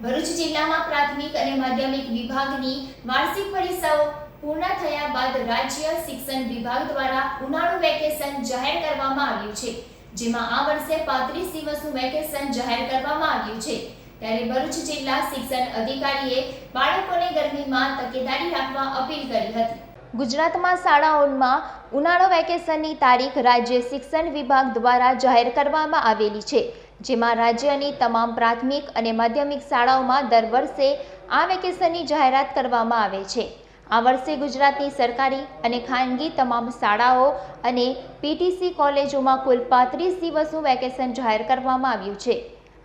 ભરૂચ જિલ્લામાં પ્રાથમિક અને માધ્યમિક વિભાગની વાર્ષિક પરીક્ષાઓ પૂર્ણ થયા બાદ રાજ્ય શિક્ષણ વિભાગ દ્વારા ઉનાળુ વેકેશન જાહેર કરવામાં આવ્યું છે. જેમાં આ વર્ષે પાંત્રીસ દિવસનું વેકેશન જાહેર કરવામાં આવ્યું છે. ત્યારે ભરૂચ જિલ્લા શિક્ષણ અધિકારીએ બાળકોને ગરમીમાં તકેદારી રાખવા અપીલ કરી હતી. ગુજરાતમાં શાળાઓમાં ઉનાળો વેકેશનની તારીખ રાજ્ય શિક્ષણ વિભાગ દ્વારા જાહેર કરવામાં આવેલી છે. જેમાં રાજ્યની તમામ પ્રાથમિક અને માધ્યમિક શાળાઓમાં દર વર્ષે આ વેકેશનની જાહેરાત કરવામાં આવે છે. આ વર્ષે ગુજરાતની સરકારી અને ખાનગી તમામ શાળાઓ અને પીટીસી કોલેજોમાં કુલ પાંત્રીસ દિવસનું વેકેશન જાહેર કરવામાં આવ્યું છે.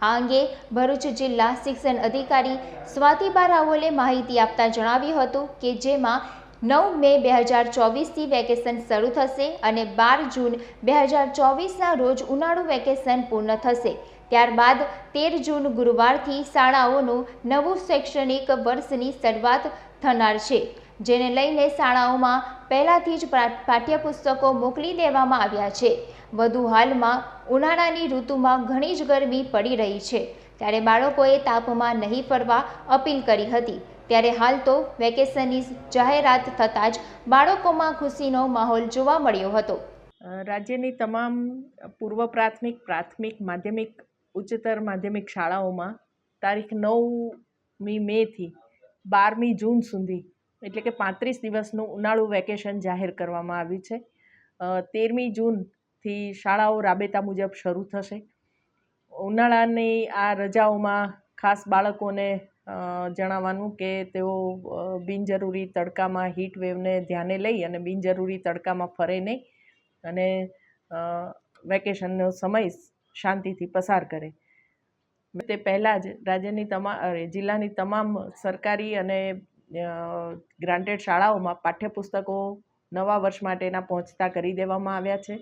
આ અંગે ભરૂચ જિલ્લા શિક્ષણ અધિકારી સ્વાતિબા રાવલે માહિતી આપતા જણાવ્યું હતું કે જેમાં નવ મે બે હજાર ચોવીસથી વેકેશન શરૂ થશે અને બાર જૂન બે હજાર ચોવીસના રોજ ઉનાળુ વેકેશન પૂર્ણ થશે. ત્યારબાદ તેર જૂન ગુરુવારથી શાળાઓનું નવું શૈક્ષણિક વર્ષની શરૂઆત થનાર છે, જેને લઈને શાળાઓમાં પહેલાંથી જ પાઠ્યપુસ્તકો મોકલી દેવામાં આવ્યા છે. વધુ હાલમાં ઉનાળાની ઋતુમાં ઘણી જ ગરમી પડી રહી છે. ત્યારે બાળકોએ તાપમાં નહીં ફરવા અપીલ કરી હતી. ત્યારે હાલ તો વેકેશનની જાહેરાત થતાં જ બાળકોમાં ખુશીનો માહોલ જોવા મળ્યો હતો. રાજ્યની તમામ પૂર્વ પ્રાથમિક પ્રાથમિક, માધ્યમિક, ઉચ્ચતર માધ્યમિક શાળાઓમાં તારીખ નવમી મેથી બારમી જૂન સુધી, એટલે કે પાંત્રીસ દિવસનું ઉનાળુ વેકેશન જાહેર કરવામાં આવ્યું છે. તેરમી જૂનથી શાળાઓ રાબેતા મુજબ શરૂ થશે. ઉનાળાની આ રજાઓમાં ખાસ બાળકોને જણાવવાનું કે તેઓ બિનજરૂરી તડકામાં હીટ વેવને ધ્યાને લઈ અને બિનજરૂરી તડકામાં ફરે નહીં અને વેકેશનનો સમય શાંતિથી પસાર કરે. તે પહેલાં જ રાજ્યની તમા અરે જિલ્લાની તમામ સરકારી અને ગ્રાન્ટેડ શાળાઓમાં પાઠ્યપુસ્તકો નવા વર્ષ માટેના પહોંચતા કરી દેવામાં આવ્યા છે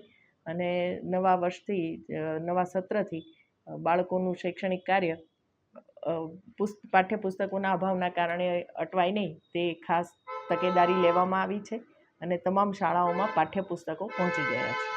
અને નવા વર્ષથી નવા સત્રથી બાળકોનું શૈક્ષણિક કાર્ય પુસ્ત, પાઠ્યપુસ્તકોના અભાવના કારણે અટવાય નહીં, તે ખાસ તકેદારી લેવામાં આવી છે અને તમામ શાળાઓમાં પાઠ્યપુસ્તકો પહોંચી ગયા છે.